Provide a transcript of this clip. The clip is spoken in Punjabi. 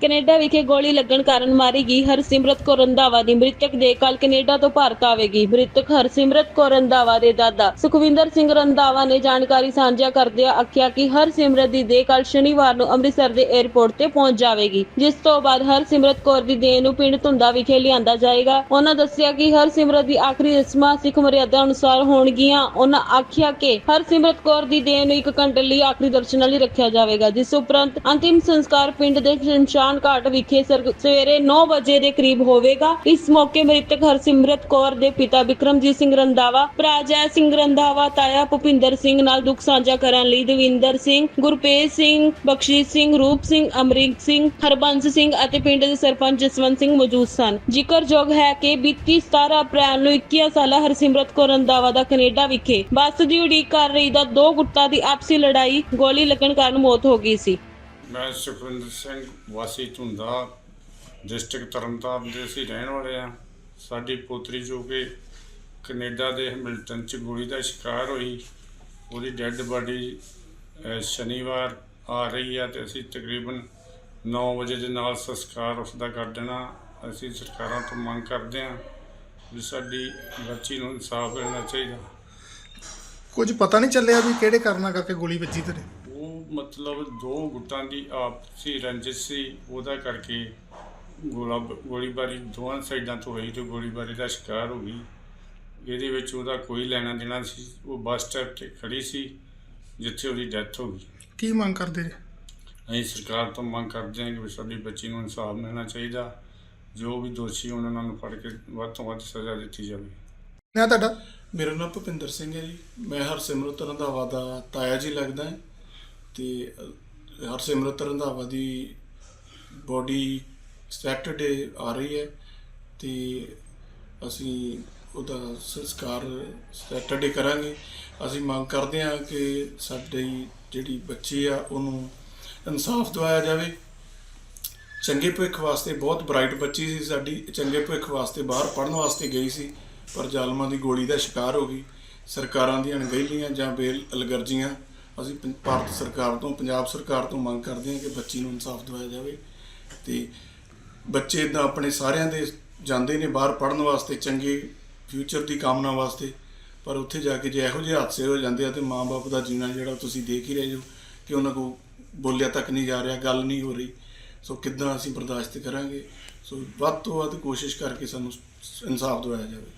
ਕੈਨੇਡਾ ਵਿਖੇ ਗੋਲੀ ਲੱਗਣ ਕਾਰਨ ਮਾਰੀ ਗਈ ਹਰਸਿਮਰਤ ਕੌਰ ਰੰਧਾਵਾ ਦੀ ਮ੍ਰਿਤਕ ਦੇ ਕੱਲ ਕੈਨੇਡਾ ਤੋਂ ਭਾਰਤ ਆਵੇਗੀ। ਮ੍ਰਿਤਕ ਹਰਸਿਮਰਤ ਕੌਰ ਰੰਧਾਵਾ ਦੇ ਦਾਦਾ ਸੁਖਵਿੰਦਰ ਸਿੰਘ ਰੰਧਾਵਾ ਨੇ ਜਾਣਕਾਰੀ ਸਾਂਝਾ ਕਰਦਿਆਂ ਆਖਿਆ ਕਿ ਹਰਸਿਮਰਤ ਦੀ ਦੇਹ ਕੱਲ ਸ਼ਨੀਵਾਰ ਨੂੰ ਅੰਮ੍ਰਿਤਸਰ ਦੇ 에ਅਰਪੋਰਟ ਤੇ ਪਹੁੰਚ ਜਾਵੇਗੀ। ਜਿਸ ਤੋਂ ਬਾਅਦ ਹਰਸਿਮਰਤ ਕੌਰ ਦੀ ਦੇਹ ਨੂੰ ਪਿੰਡ ਧੁੰਦਾ ਵਿਖੇ ਲਿਆਂਦਾ ਜਾਏਗਾ। ਉਹਨਾਂ ਦੱਸਿਆ ਕਿ ਹਰਸਿਮਰਤ ਦੀ ਆਖਰੀ ਰਸਮਾਂ ਸਿੱਖ ਮਰਿਆਦਾ ਅਨੁਸਾਰ ਹੋਣਗੀਆਂ। ਉਹਨਾਂ ਆਖਿਆ ਕਿ ਹਰਸਿਮਰਤ ਕੌਰ ਦੀ ਦੇਹ ਨੂੰ ਇੱਕ ਘੰਟੇ ਲਈ ਆਖਰੀ ਦਰਸ਼ਨਾਂ ਲਈ ਰੱਖਿਆ ਜਾਵੇਗਾ, ਜਿਸ ਉਪਰੰਤ ਅੰਤਿਮ ਸੰਸਕਾਰ ਪਿੰਡ ਦੇ ਸ਼ਮਸ਼ਾਨ ਘਾਟ ਵਿਖੇ ਸਵੇਰੇ 9 ਵਜੇ ਦੇ ਕਰੀਬ ਹੋਵੇਗਾ। ਇਸ ਮੌਕੇ ਮ੍ਰਿਤਕ ਹਰਸਿਮਰਤ ਕੌਰ ਦੇ ਪਿਤਾ ਬਿਕਰਮਜੀਤ ਸਿੰਘ ਰੰਧਾਵਾ, ਭਰਾ ਜੈ ਸਿੰਘ ਰੰਧਾਵਾ, ਤਾਇਆ ਭੁਪਿੰਦਰ ਸਿੰਘ ਨਾਲ ਦੁੱਖ ਸਾਂਝਾ ਕਰਨ ਲਈ ਦਵਿੰਦਰ ਸਿੰਘ ਗੁਰਪ੍ਰੀਤ ਸਿੰਘ ਬਖਸ਼ੀਸ਼ ਸਿੰਘ, ਰੂਪ ਸਿੰਘ, ਅਮਰੀਕ ਸਿੰਘ, ਹਰਬੰਸ ਸਿੰਘ ਅਤੇ ਪਿੰਡ ਦੇ ਸਰਪੰਚ ਜਸਵੰਤ ਸਿੰਘ ਮੌਜੂਦ ਸਨ। ਜ਼ਿਕਰਯੋਗ ਹੈ ਕਿ ਬੀਤੀ 17 ਅਪ੍ਰੈਲ ਨੂੰ 21 ਸਾਲਾ ਹਰਸਿਮਰਤ ਕੌਰ ਰੰਧਾਵਾ ਦਾ ਕੈਨੇਡਾ ਵਿਖੇ ਬੱਸ ਦੀ ਉਡੀਕ ਕਰ ਰਹੀ ਦਾ ਦੋ ਗੁੱਟਾਂ ਦੀ ਆਪਸੀ ਲੜਾਈ, ਗੋਲੀ ਲੱਗਣ ਕਾਰਨ ਮੌਤ ਹੋ ਗਈ ਸੀ। ਮੈਂ ਸੁਖਵਿੰਦਰ ਸਿੰਘ, ਵਾਸੀ ਧੁੰਦਾ ਡਿਸਟ੍ਰਿਕਟ ਤਰਨਤਾਰਨ ਦੇ ਅਸੀਂ ਰਹਿਣ ਵਾਲੇ ਆ ਸਾਡੀ ਪੋਤਰੀ ਜੋ ਕਿ ਕੈਨੇਡਾ ਦੇ ਹੈਮਿਲਟਨ ਚ ਗੋਲੀ ਦਾ ਸ਼ਿਕਾਰ ਹੋਈ, ਉਹਦੀ ਡੈੱਡ ਬਾਡੀ ਸ਼ਨੀਵਾਰ ਆ ਰਹੀ ਆ ਤੇ ਅਸੀਂ ਤਕਰੀਬਨ 9 ਵਜੇ ਦੇ ਨਾਲ ਸੰਸਕਾਰ ਉਸ ਦਾ ਕਰ ਦੇਣਾ। ਅਸੀਂ ਸਰਕਾਰਾਂ ਤੋਂ ਮੰਗ ਕਰਦੇ ਹਾਂ ਵੀ ਸਾਡੀ ਬੱਚੀ ਨੂੰ ਇਨਸਾਫ ਮਿਲਣਾ ਚਾਹੀਦਾ। ਕੁਝ ਪਤਾ ਨਹੀਂ ਚੱਲਿਆ ਵੀ ਕਿਹੜੇ ਕਾਰਨਾਂ ਕਰਕੇ ਗੋਲੀ ਵੱਜੀ ਤੇਰੇ? ਮਤਲਬ ਦੋ ਗੁੱਟਾਂ ਦੀ ਆਪਸੀ ਰੰਜਿਸ਼ ਸੀ ਉਹਦਾ ਕਰਕੇ ਗੋਲਾ ਗੋਲੀਬਾਰੀ ਦੋਵਾਂ ਸਾਈਡਾਂ ਤੋਂ ਹੋਈ ਤੇ ਗੋਲੀਬਾਰੀ ਦਾ ਸ਼ਿਕਾਰ ਹੋ ਗਈ। ਇਹਦੇ ਵਿੱਚ ਉਹਦਾ ਕੋਈ ਲੈਣਾ ਦੇਣਾ ਸੀ ਉਹ ਬੱਸ ਸਟੈਪ ਤੇ ਖੜੀ ਸੀ ਜਿੱਥੇ ਉਹਦੀ ਡੈਥ ਹੋ ਗਈ। ਕੀ ਮੰਗ ਕਰਦੇ ਜੀ? ਅਸੀਂ ਸਰਕਾਰ ਤੋਂ ਮੰਗ ਕਰਦੇ ਹਾਂ ਕਿ ਵੀ ਸਾਡੀ ਬੱਚੀ ਨੂੰ ਇਨਸਾਫ ਮਿਲਣਾ ਚਾਹੀਦਾ ਜੋ ਵੀ ਦੋਸ਼ੀ ਉਹਨਾਂ ਨੂੰ ਫੜ ਕੇ ਵੱਧ ਤੋਂ ਵੱਧ ਸਜ਼ਾ ਦਿੱਤੀ ਜਾਵੇ। ਨਾ ਤੁਹਾਡਾ ਮੇਰਾ ਨਾਮ ਭੁਪਿੰਦਰ ਸਿੰਘ ਹੈ ਜੀ। ਮੈਂ ਹਰਸਿਮਰਤ ਰੰਧਾਵਾ ਦਾ ਤਾਇਆ ਜੀ ਲੱਗਦਾ ਹੈ। ਤੇ ਹਰਸਿਮਰਤ ਰੰਧਾਵਾ ਦੀ ਬੋਡੀ ਸੈਟਰਡੇ ਆ ਰਹੀ ਹੈ ਤੇ ਅਸੀਂ ਉਹਦਾ ਸੰਸਕਾਰ ਸੈਟਰਡੇ ਕਰਾਂਗੇ। ਅਸੀਂ ਮੰਗ ਕਰਦੇ ਹਾਂ ਕਿ ਸਾਡੀ ਜਿਹੜੀ ਬੱਚੀ ਆ, ਉਹਨੂੰ ਇਨਸਾਫ ਦਿਵਾਇਆ ਜਾਵੇ। ਚੰਗੇ ਭਵਿੱਖ ਵਾਸਤੇ ਬਹੁਤ ਬ੍ਰਾਈਟ ਬੱਚੀ ਸੀ ਸਾਡੀ। ਚੰਗੇ ਭਵਿੱਖ ਵਾਸਤੇ ਬਾਹਰ ਪੜ੍ਹਨ ਵਾਸਤੇ ਗਈ ਸੀ, ਪਰ ਜ਼ਾਲਮਾਂ ਦੀ ਗੋਲੀ ਦਾ ਸ਼ਿਕਾਰ ਹੋ ਗਈ। ਸਰਕਾਰਾਂ ਦੀਆਂ ਅਣਗਹਿਲੀਆਂ ਜਾਂ ਬੇਲ ਅਲਗਰਜੀਆਂ ਅਸੀਂ ਪੰ- ਭਾਰਤ ਸਰਕਾਰ ਤੋਂ, ਪੰਜਾਬ ਸਰਕਾਰ ਤੋਂ ਮੰਗ ਕਰਦੇ ਹਾਂ ਕਿ ਬੱਚੀ ਨੂੰ ਇਨਸਾਫ ਦਿਵਾਇਆ ਜਾਵੇ ਤੇ ਬੱਚੇ ਇਦਾਂ ਆਪਣੇ ਸਾਰਿਆਂ ਦੇ ਜਾਂਦੇ ਨੇ ਬਾਹਰ ਪੜ੍ਹਨ ਵਾਸਤੇ, ਚੰਗੇ ਫਿਊਚਰ ਦੀ ਕਾਮਨਾ ਵਾਸਤੇ, ਪਰ ਉੱਥੇ ਜਾ ਕੇ ਜੇ ਇਹੋ ਜਿਹੇ ਹਾਦਸੇ ਹੋ ਜਾਂਦੇ ਆ ਤੇ ਮਾਂ-ਬਾਪ ਦਾ ਜੀਣਾ ਜਿਹੜਾ ਤੁਸੀਂ ਦੇਖ ਹੀ ਰਹੇ ਹੋ ਕਿ ਉਹਨਾਂ ਕੋਲ ਬੋਲਿਆ ਤੱਕ ਨਹੀਂ ਜਾ ਰਿਹਾ, ਗੱਲ ਨਹੀਂ ਹੋ ਰਹੀ। ਸੋ ਕਿੱਦਾਂ ਅਸੀਂ ਬਰਦਾਸ਼ਤ ਕਰਾਂਗੇ? ਸੋ ਵੱਧ ਤੋਂ ਵੱਧ ਕੋਸ਼ਿਸ਼ ਕਰਕੇ ਸਾਨੂੰ ਇਨਸਾਫ ਦਿਵਾਇਆ ਜਾਵੇ।